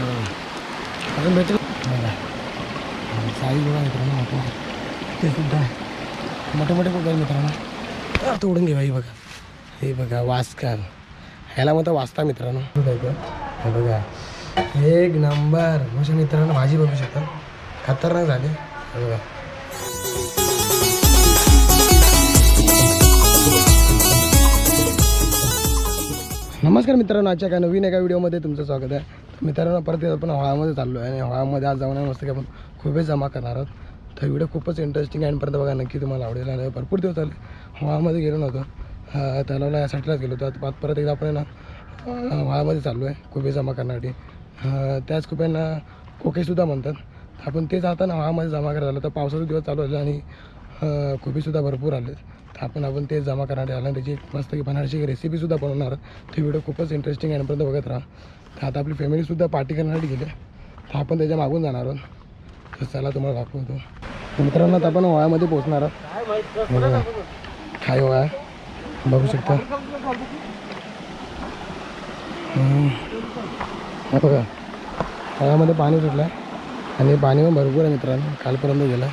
अजून भेटेल? बघा साई बघा मित्रांनो मोठं ते सुद्धा मोठे मोठे कुठे मित्रांनो. तोडून घे बाई बघा. हे बघा वास्कार. ह्याला म्हणता वाचता मित्रांनो. हे बघा. हे बघा. एक नंबर. म्हणजे मित्रांनो भाजी बघू शकता. खतरनाक झाली. बघा. नमस्कार मित्रांनो आजच्या एका नवीन एका व्हिडिओमध्ये तुमचं स्वागत आहे. मित्रांनो परत आपण हळामध्ये चाललो आहे आणि हळामध्ये आज जाऊन मस्त की आपण खूपच जमा करणार आहोत. तर व्हिडिओ खूपच इंटरेस्टिंग आहे आणि परत बघा नक्की तुम्हाला आवडेल आणि भरपूर दिवस आले हळामध्ये गेलो नव्हतो. अं, तलावला यासाठीलाच गेलो होतो. आता परत एकदा आपण ना हळामध्ये चाललो आहे कुबे जमा करण्यासाठी. त्याच कुब्यांना कोकेसुद्धा म्हणतात. आपण ते जाताना हळामध्ये जमा करायला झालं तर पावसाचे दिवस चालू झाले आणि अं, खुबीसुद्धा भरपूर आले तर आपण आपण ते जमा करण्यासाठी आलं आणि त्याची मस्त की बनारसी रेसिपीसुद्धा बनवणार ते व्हिडिओ खूपच इंटरेस्टिंग आहे आणि बघत राहा. आता आपली फॅमिलीसुद्धा पार्टी करण्यासाठी गेले तर आपण त्याच्या मागून जाणार आहोत. तर चला तुम्हाला दाखवतो तर मित्रांनो आता आपण वयामध्ये पोहोचणार आहोत. काय वया बघू शकता. बघा. वयामध्ये पाणी सुटलं आहे आणि पाणी पण भरपूर आहे मित्रांनो. कालपर्यंत गेलं.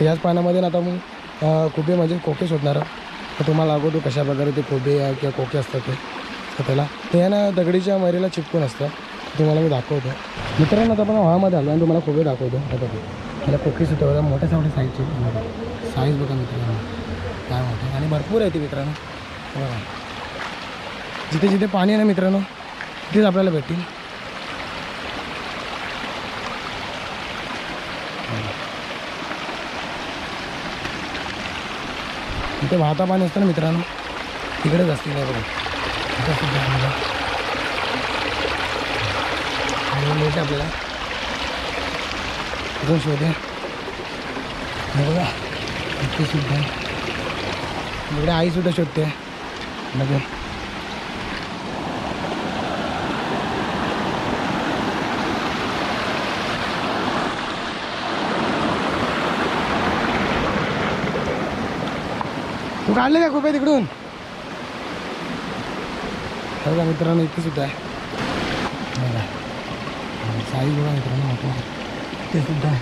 याच पाण्यामध्ये ना आता मग खोबे म्हणजे कोके शोधणार आहोत. तर तुम्हाला दाखवतो कशा प्रकारे ते खोबे आहे किंवा कोके असतात ते. असतं त्याला ते आहे ना दगडीच्या मरीला चिपकून असतं. ते तुम्हाला मी दाखवतो. मित्रांनो आता आपण व्हामध्ये आलो आणि तुम्हाला कोबे दाखवतो. आता बघा. त्याला सुद्धा बघा मोठ्या मोठ्या साईजचे साईज बघा. मित्रांनो. काय मोठे आणि भरपूर आहे ती मित्रांनो. बघा. जिथे जिथे पाणी आहे ना मित्रांनो तिथेच आपल्याला भेटतील. इथे वाहता पाणी असतं ना मित्रांनो तिकडेच असतील बघा. मिळते आपल्याला अजून शोधे बघा इथे सुद्धा आहे. इकडे आई सुद्धा शोधते बघा तू काढले का खूप आहे तिकडून बघा मित्रांनो इथे सुद्धा आहे. बघा. साई बघा मित्रांनो मोठं ते सुद्धा आहे.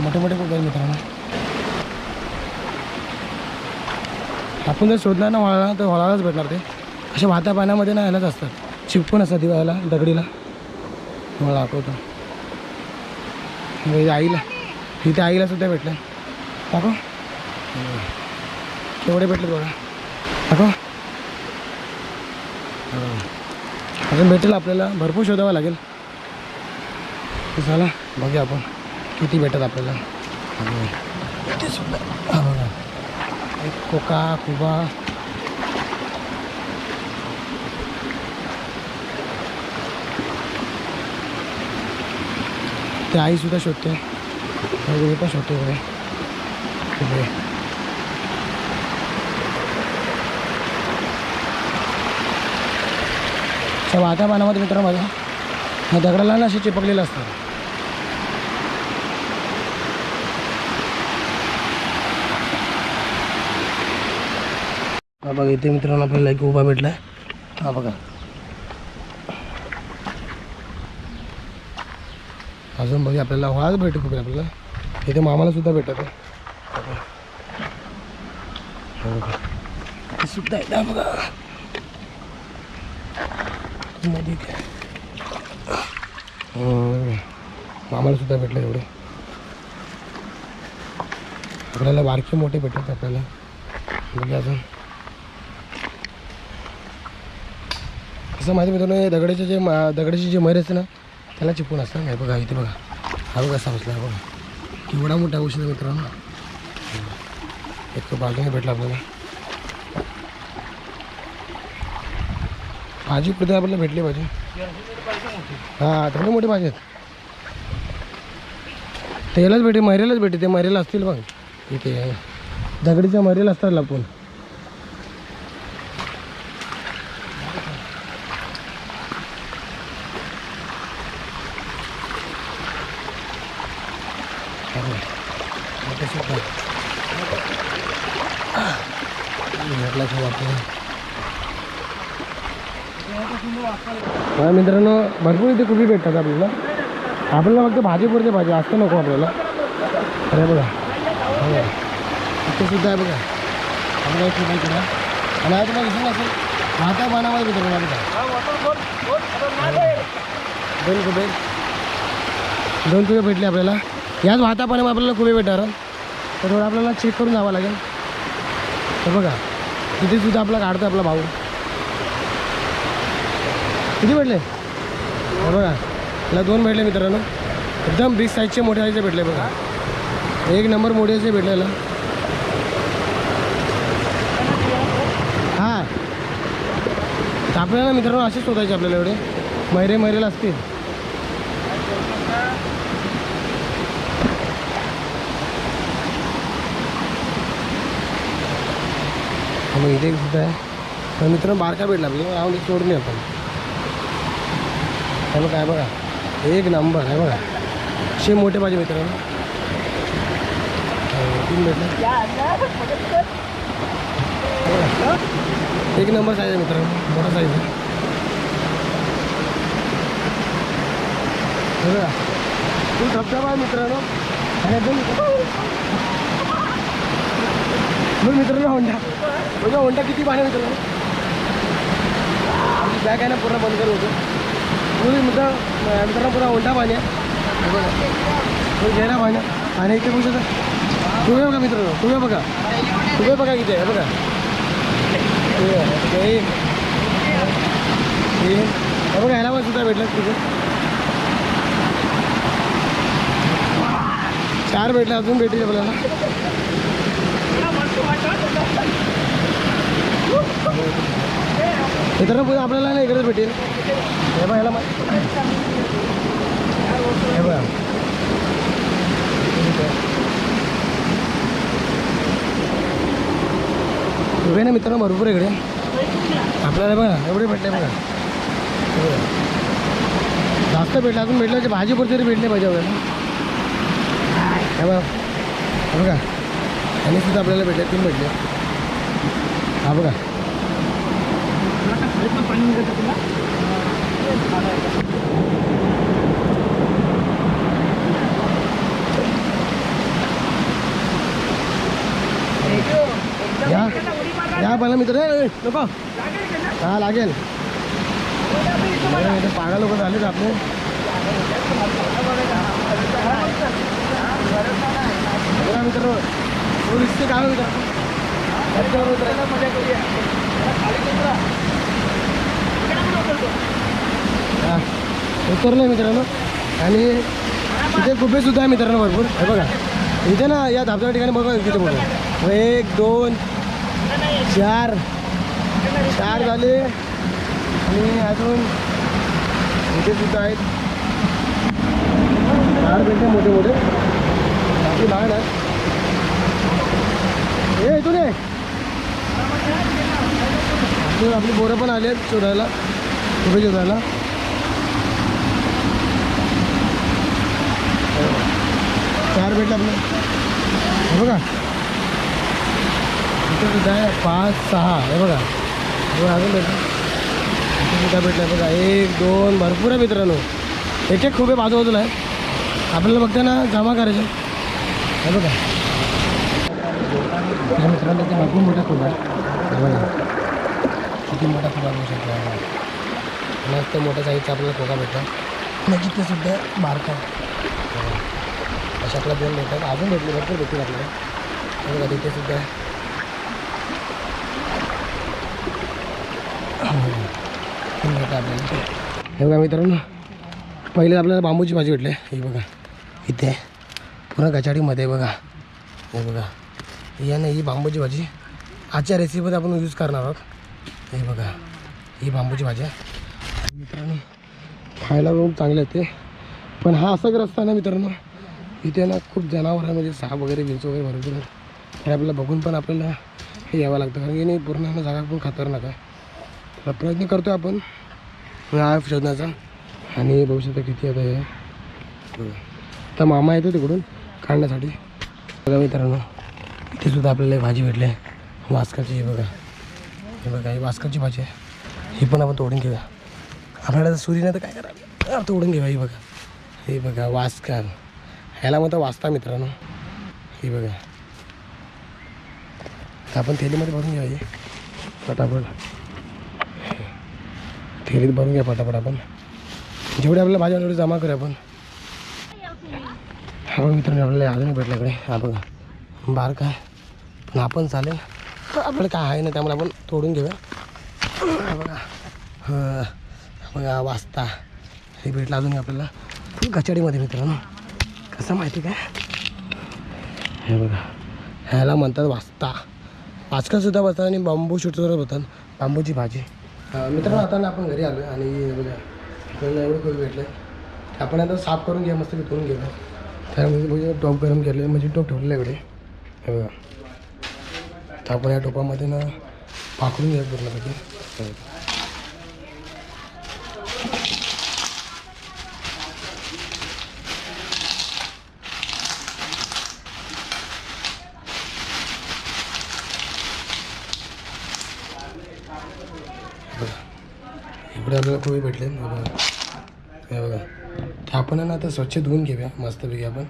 मोठे मोठे खूप आहे मित्रांनो? आपण जर शोधला ना वळाला तर वळालाच भेटणार ते. अशा वाहत्या पाण्यामध्ये ना यायलाच असतात. चिपकून असतात दिवाळीला दगडीला. मला दाखवतो. म्हणजे आईला इथे आईला सुद्धा भेटलं दाखव. केवढे भेटले बघा. दाखव. अजून भेटेल आपल्याला. भरपूर शोधावं लागेल. झाला चला बघूया आपण. किती भेटत आपल्याला. इथे सुद्धा बघा. एक कोका कुबा. ते आईसुद्धा शोधते. पण शोधते. वगैरे त्या वाहत्या पाण्यामध्ये मित्रांनो माझ्या ह्या दगडाला ना असे चिपकलेलं असतात. हा बघा इथे मित्रांनो आपल्याला एक उभा भेटला आहे हा बघा. अजून बघा आपल्याला वाज भेटू खूप आपल्याला. इथे मामाला सुद्धा भेटत आहे. सुद्धा आहे. ना बघा. नदी काय मामाला सुद्धा भेटलं एवढे. आपल्याला बारके मोठे भेटतात आपल्याला. म्हणजे अजून असं माहिती मित्रांनो हे दगडाचे जे मा- दगडाची जे मैर असते ना त्याला चिपून असतं. हे बघा इथे बघा. हा बघा कसा बसला बघा. केवढा मोठा औषध मित्रांनो. एक तो बाजूने भेटला आपल्याला. भाजी कुठे आपल्याला भेटली भाजी हां थोडे मोठे भाजी आहेत ते यालाच भेटे मैरेलाच भेटे ते मैरेला असतील बघ. इथे दगडीच्या मैरेला असतात लपून. भेटला हा मित्रांनो भरपूर इथे कुबी भेटतात आपल्याला. आपल्याला फक्त भाजी पुरते भाजी असतं नको आपल्याला. अरे बघा. इथे सुद्धा आहे बघा. आपल्याला इथे कुबी आणि आता तुम्हाला दिसून असेल भाता बनावा मित्र बघा दोन कुबे. दोन कुबे भेटले आपल्याला. याच भातापाने आपल्याला कुबे भेटणार. तर थोडं आपल्याला चेक करून जावं लागेल. तर बघा इथे सुद्धा आपला काढतो आपला भाऊ. किती भेटले? हे बघा मला दोन भेटले मित्रांनो. एकदम बिग साईजचे मोठे साईजचे भेटले बघा. एक नंबर मोठेचे भेटलेला हां तर आपल्याला मित्रांनो असेच शोधायचे आपल्याला एवढे. मैरे मैरेला असतील मग इथे एक सुद्धा आहे. तर मित्रांनो बारका भेटला आपल्याला राहून एक सोडून आपण. हे बघा हे बघा. एक नंबर आहे बघा. असे मोठे पाहिजे मित्रांनो. तीन भेटले. एक नंबर साईज आहे मित्रांनो. मोठा साईज आहे. बघा. तू धबधबा आहे मित्रांनो. आणि एकदम मित्रांनो होंडा. म्हणजे होंडा किती पाणी मित्रांनो. आमची बॅग आहे ना पूर्ण बंद करत होतो पूर्वी मुद्दा मित्रांनो पुरा उलटा पाणी हो, आहे घेरा पाणी आणि इथे बघू शकता. तुम्ही बघा मित्र तुम्ही बघा. तुम्ही बघा किती आहे बघा. बघा. ह्याला पण सुद्धा भेटलं तिथे. चार भेटलं अजून भेटतील आपल्याला. मित्रांनो पुढे आपल्याला नाही इकडेच भेटेल. हे बघा ह्याला हे बघा. उभे ना मित्रांनो भरपूर इकडे. आपल्याला बघा एवढे भेटले बघा. जास्त भेटलं अजून भेटलं भाजी पुरते तरी भेटले पाहिजे आपल्याला. हे बघा. बघा. आणि सुद्धा आपल्याला भेटले तीन भेटले. हा बघा. या या पहिला मित्र ए, ए, नको हा लागेल अरे, इथे पागा लोक झालेत आपले बघा मित्र तो दिसते काय मित्र हा. उतरलं मित्रांनो. आणि इथे कुपे सुद्धा आहे मित्रांनो भरपूर. हे बघा. इथे ना या धाबच्या ठिकाणी बघा तिथे बघा. एक दोन चार. चार झाले. आणि अजून इथे सुद्धा आहेत. चार भेटले मोठे मोठे. बाकी लहान आहेत. हे इथून आहे आपली बोरं पण आली आहेत शोधायला. कुठे शोधायला चार भेटले आपलं. बघा. इथे सुद्धा आहे पाच सहा. हे बघा. अजून भेटलं इथे सुद्धा भेटलं बघा एक दोन भरपूर आहे मित्रांनो. एक एक खूप बाजूबाजूला आहे आपल्याला बघता ना जमा करायचं. हे बघा. त्या मित्रांनो ते भरपूर मोठा खूप आहे बघा. किती मोठा खूप आहे बघू शकता मस्त मोठ्या साईजचा आपल्याला खोका भेटला आणि तिथे सुद्धा बारका अशा आपल्या दोन भेटतात. अजून भेटले भरपूर भेटतील आपल्याला. हे तिथे सुद्धा. भेटतात आपल्याला. हे बघा मित्रांनो पहिले आपल्याला बांबूची भाजी भेटली. हे बघा इथे. पूर्ण गचाडीमध्ये बघा. हे बघा. ही आहे ना ही बांबूची भाजी. आजच्या रेसिपीमध्ये आपण यूज करणार आहोत. हे बघा. ही बांबूची भाजी आहे. मित्रांनो खायला खूप चांगले येते पण हा असा रस्ता आहे ना मित्रांनो इथे ना खूप जनावर आहे म्हणजे साप वगैरे विंच वगैरे भरपूर हे आपल्याला बघून पण आपल्याला हे यावं लागतं कारण की नाही पूर्ण जागा पण खतरनाक आहे. प्रयत्न करतो आपण. हा शोधण्याचा. आणि बघू शकता किती आता हे. तर मामा येतो तिकडून काढण्यासाठी. बघा मित्रांनो इथे सुद्धा आपल्याला भाजी भेटली आहे. वास्काची हे बघा. हे बघा ही वास्काची भाजी आहे. ही पण आपण तोडून घेऊया. आपल्याला सुरीनं तर काय करा तोडून घेऊ हे बघा. हे बघा वासकार ह्याला म्हणता वाचता मित्रांनो. हे बघा. आपण थेलीमध्ये भरून घ्या हे. पटापट. थेलीत भरून घ्या पटापट आपण. जेवढे आपल्याला भाज्या तेवढे जमा करूया आपण. हा बघा मित्रांनो आपल्याला अजून भेटल्याकडे हा बघा. बार काय? पण आपण चालेल. आपल्याला काय आहे ना त्यामुळे आपण तोडून घेऊया. बघा. हां. बघा वाचता. हे भेटलं अजून आपल्याला. फुल कचडीमध्ये मित्रांनो. कसं माहिती काय? हे बघा. ह्याला म्हणतात वास्ता आजकालसुद्धा बसतात आणि बांबू शूटवर होतात बांबूची भाजी. मित्रांनो आता आपण घरी आलो आणि बघा आपल्याला एवढं खूप भेटलं आपण आता साफ करून घ्या मस्त धुवून गेलो त्यामध्ये म्हणजे टॉप गरम केलं म्हणजे टोप ठेवलेलं एवढे. इकडे हे बघा. तर आपण या टोपामध्ये ना पाकडून घ्या पूर्णपैकी. इकडे आपल्याला कोळी भेटले. हे बघा. हे बघा. ते आपण आहे ना आता स्वच्छ धुवून घेऊया. मस्तपैकी आपण.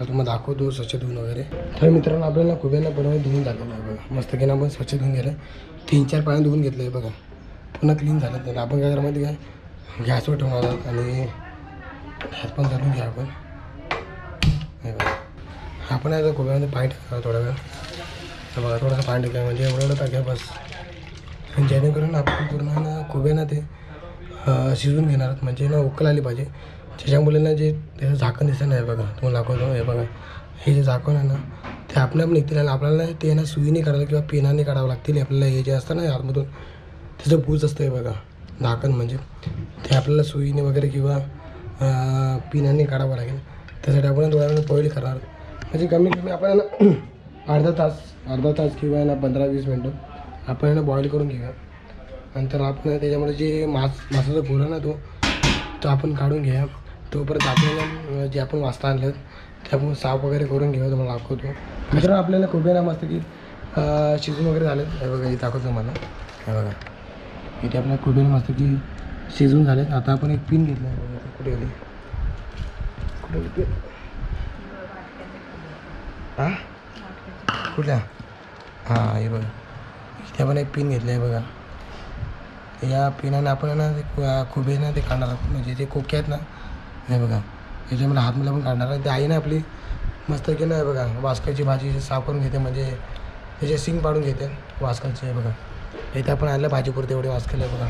तुम्हाला दाखवतो स्वच्छ धुवून वगैरे. तर मित्रांनो आपल्याला कुब्याला बनवून धुवून झालेलं आहे बघा. मस्त घेणं आपण स्वच्छ धुवून गेलं तीन चार पाण्यात धुवून घेतलं. आहे बघा. पुन्हा क्लीन झालं. तर आपण काय करायला काय गॅसवर ठेवणार आहोत आणि गॅस पण घालून घ्या आपण. हे बघा. आपण आता कुब्यामध्ये पाणी टाकणार थोडा वेळ. बघा. थोडंसं पाणी टाकलं म्हणजे एवढं एवढं बस. जेणेकरून आपण पूर्ण ना कोबे ना ते शिजवून घेणार. म्हणजे ना उकल आली पाहिजे. त्याच्या मुलांना जे त्याचं झाकण दिसतं ना हे बघा. तुम्हाला दाखवतो हे बघा. हे जे झाकण आहे ना ते आपण आपण निघतील आणि आपल्याला ते ना सुईने काढायला किंवा पेनाने काढावं लागतील. आपल्याला हे जे असतं ना आतमधून त्याचं भूज असतं हे बघा. झाकण म्हणजे. ते आपल्याला सुईने वगैरे किंवा पिनाने काढावं लागेल. त्यासाठी आपण थोड्या बॉईल करणार. म्हणजे कमीत कमी आपल्याला अर्धा तास अर्धा तास किंवा ना पंधरा वीस मिनटं आपण ना बॉईल करून घेऊया. नंतर आपण त्याच्यामध्ये जे मास मासाचा गोळा ना तो तो आपण काढून घ्या तोपर्यंत आपल्याला जे आपण वाचता आणलं ते आपण साफ वगैरे करून घेऊया तुम्हाला दाखवतो. मित्रांनो आपल्याला खूप मस्त की शिजून वगैरे झालं हे बघा हे दाखवतो मला हे बघा. इथे आपल्या कुबेर मस्त की शिजून झालेत. आता आपण एक पिन घेतला आहे बघा कुठे गेली? कुठे गेली हां? कुठल्या? हां हे बघा. इथे आपण एक पिन घेतलं आहे बघा. या पिण्याने आपण ना ते कु- खुबे ना ते काढणार म्हणजे जे कोके आहेत ना हे बघा. याच्यामध्ये मुलं पण काढणार ते आई ना आपली मस्त की ना बघा. वासकाची भाजी साफ करून घेते म्हणजे त्याचे सिंग पाडून घेते वासकाचे हे बघा. इथे आपण आणलं भाजीपुरते एवढे वासकेले बघा.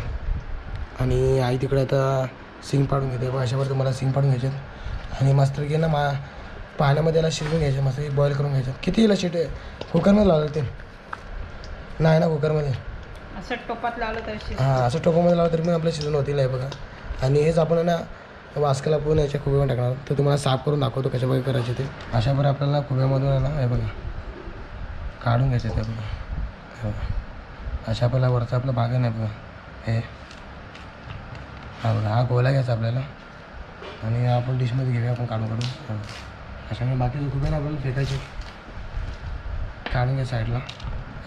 आणि आई तिकडे आता सिंग पाडून घेते. बघा अशावर तुम्हाला सिंग पाडून घ्यायचे आणि मस्त की ना मा पाण्यामध्ये याला शिजवून घ्यायचे मस्त बॉईल करून घ्यायचे किती याला शिटे कुकरमध्ये लावलं ते? नाही ना कुकरमध्ये. असं टोपात लावलं तर शिजतं. हां असं टोकोमध्ये लावलं तरी पण आपलं शिजन होतील आहे बघा. आणि हेच आपण ना वासकाला पूर्ण याच्या खुब्यामध्ये टाकणार. तर तुम्हाला साफ करून दाखवतो कशा करायचे ते. अशा बरं आपल्याला खुब्यामधून आहे ना हे बघा. काढून घ्यायचे ते बघा. हे बघा. अशा आपल्याला वरचा आपला भाग आहे ना बघा. हे. हा बघा हा गोला घ्यायचा आपल्याला. आणि हा आपण डिशमध्ये घेऊया आपण काढून काढून. हे बघा. अशामुळे बाकीचे खुबे ना आपल्याला फेकायचे. काढून घ्या साईडला.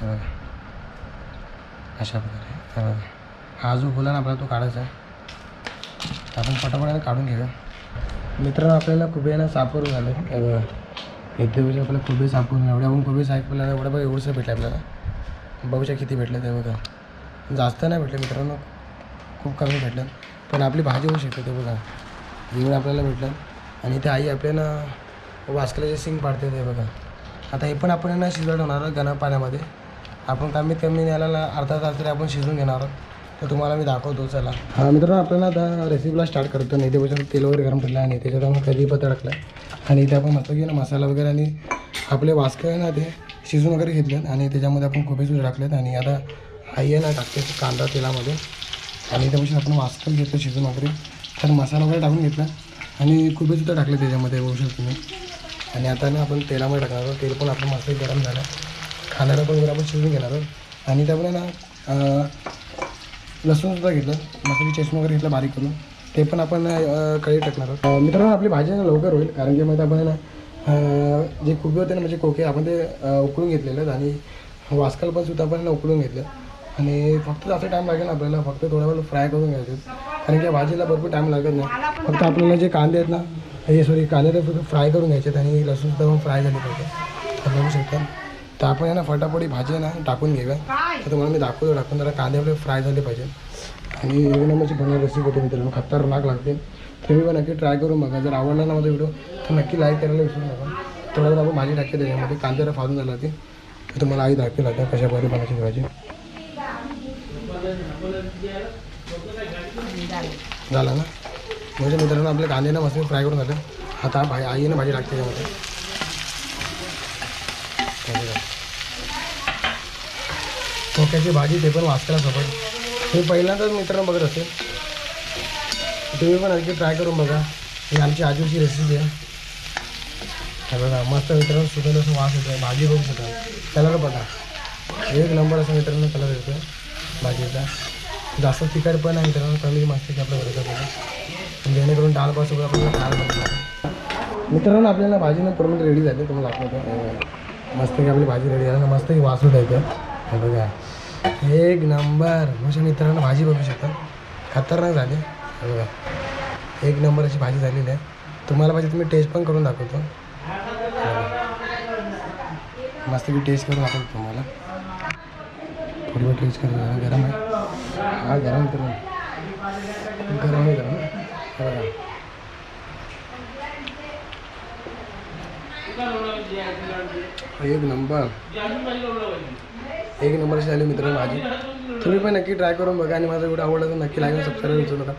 हे बघा. अशा प्रकारे. तर हा जो बोला ना आपला तो काढायचा आहे. तर आपण पटापटाने काढून घेऊया. मित्रांनो आपल्याला कुबेनं ना झालं. हे इथे म्हणजे आपल्याला कुबे सापूर करून एवढे आपण कुबे साफ एवढं बघा एवढंसं भेटलं आपल्याला. बघूच्या किती भेटलं ते बघा. जास्त नाही भेटलं मित्रांनो. खूप कमी भेटलं. पण आपली भाजी होऊ शकते ते बघा. एवढं आपल्याला भेटलं. आणि ते आई आपल्याला वासकल्याचे सिंग पाडते ते बघा. आता हे पण आपण ना शिजवत होणार गणा पाण्यामध्ये. आपण कमीत कमी याला अर्धा तास तरी आपण शिजून घेणार आहोत. तर तुम्हाला मी दाखवतो चला. हा मित्रांनो आपल्याला आता रेसिपीला स्टार्ट करतो. नाही ते तेल वगैरे गरम केलं आणि त्याच्यात आपण कढीपत्ता टाकला आणि इथे आपण मस्त ना मसाला वगैरे आणि आपले वासकं आहे ना ते शिजून वगैरे घेतलेत आणि त्याच्यामध्ये आपण खूप सुद्धा टाकलेत. आणि आता आई आहे ना टाकते कांदा तेलामध्ये. आणि त्यापासून आपण वासकं घेतलं शिजून वगैरे. तर मसाला वगैरे टाकून घेतला. आणि खूपच सुद्धा टाकले त्याच्यामध्ये बघू शकतो तुम्ही. आणि आता ना आपण तेलामध्ये टाकणार तेल पण आपलं मस्त गरम झालं खाण्याला पण वगैरे आपण शिजून घेणार आहोत. आणि त्यामुळे ना लसूणसुद्धा घेतलं. मसाली चष्मा वगैरे घेतला बारीक करून. ते पण आपण कळी टाकणार आहोत. मित्रांनो आपली भाजी ना लवकर होईल. कारण की मध्ये आपण ना जे खुबे होते ना म्हणजे कोके आपण ते उकळून घेतलेलं आणि वास्कल पण सुद्धा आपण उकळून घेतलं. आणि फक्त जास्त टाईम लागेल आपल्याला. फक्त थोडा वेळ फ्राय करून घ्यायचं. कारण की भाजीला भरपूर टाईम लागत नाही. फक्त आपल्याला जे कांदे आहेत ना हे सॉरी कांदे ते फक्त फ्राय करून घ्यायचे आहेत. आणि लसूणसुद्धा पण फ्राय झाले पाहिजे. बघू शकता. तर आपण आहे ना फटाफटी भाजी आहे ना टाकून घेऊया. तर तुम्हाला मी दाखवतो टाकून जरा कांदे आपले फ्राय झाले पाहिजे. आणि एक नंबरची बनवून रेसिपी होते मित्रांनो खतरनाक लागते. तुम्ही पण नक्की ट्राय करून बघा. जर आवडला ना माझा व्हिडिओ तर नक्की लाईक करायला विसरू नका. थोडा जर आपण भाजी टाकते त्याच्यामध्ये. कांद्याला फाजून झाला ते तर तुम्हाला आई दाखवेल आता कशा प्रकारे बनायची ती भाजी. झाला ना? म्हणजे मित्रांनो आपले कांदे ना मस्त फ्राय करून झाले. आता भा आईने भाजी टाकते त्यामध्ये मक्याची भाजी ते पण वाचताना सोबत हे पहिल्यांदाच मित्रांनो बघत असेल. तुम्ही पण नक्की ट्राय करून बघा. ही आमची आजूची रेसिपी आहे. हे बघा मस्त मित्रांनो सुगंध असं वास येतो भाजी बघू शकाल कलर बघा. एक नंबर असं मित्रांनो कलर येतो भाजीचा. जास्त तिखट पण आहे मित्रांनो. कमी मस्त की आपल्या बघा जेणेकरून डाळपासून आपल्याला डाळ बनतो मित्रांनो आपल्याला भाजी ना पूर्ण रेडी झाली. तुम्हाला दाखवतो. हे मस्त की आपली भाजी रेडी झाली. ना मस्त की वास होत आहे हे बघा. एक नंबर. म्हणजे मित्रांनो भाजी बघू शकता. खतरनाक झाली. बघा. एक नंबर अशी भाजी झालेली आहे. तुम्हाला पाहिजे तुम्ही टेस्ट पण करून दाखवतो. मस्त मी टेस्ट करून दाखवतो तुम्हाला. थोडी वेळ टेस्ट करून गरम आहे. हा गरम करून गरम आहे गरम बघा. एक नंबर. एक नंबरची झाली मित्रांनो माझी. तुम्ही पण नक्की ट्राय करून बघा आणि माझा व्हिडिओ आवडला तर नक्की लाईक सबस्क्राईब करू नका